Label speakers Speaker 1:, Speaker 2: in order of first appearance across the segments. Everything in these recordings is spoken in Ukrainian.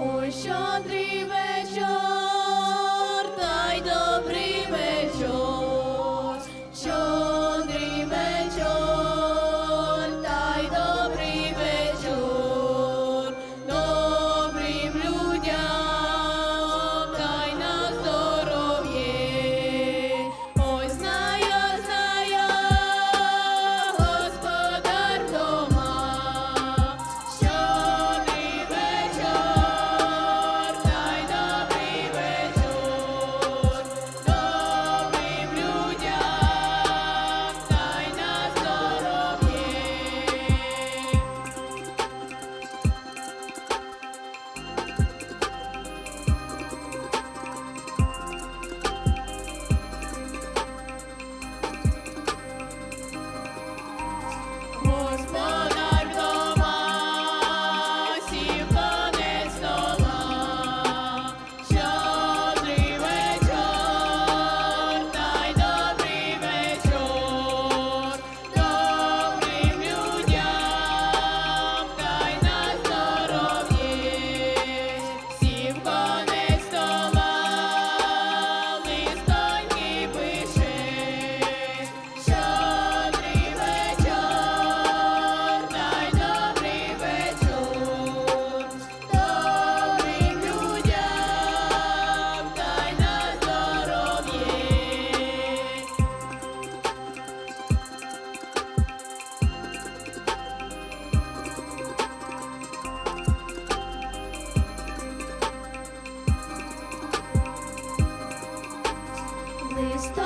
Speaker 1: Ой, щедрий вечір.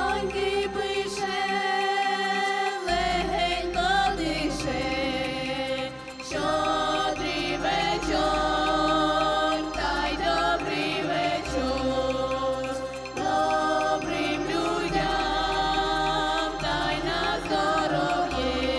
Speaker 1: Доньки пише, добрий вечор, добрим людям, та на здоров'є.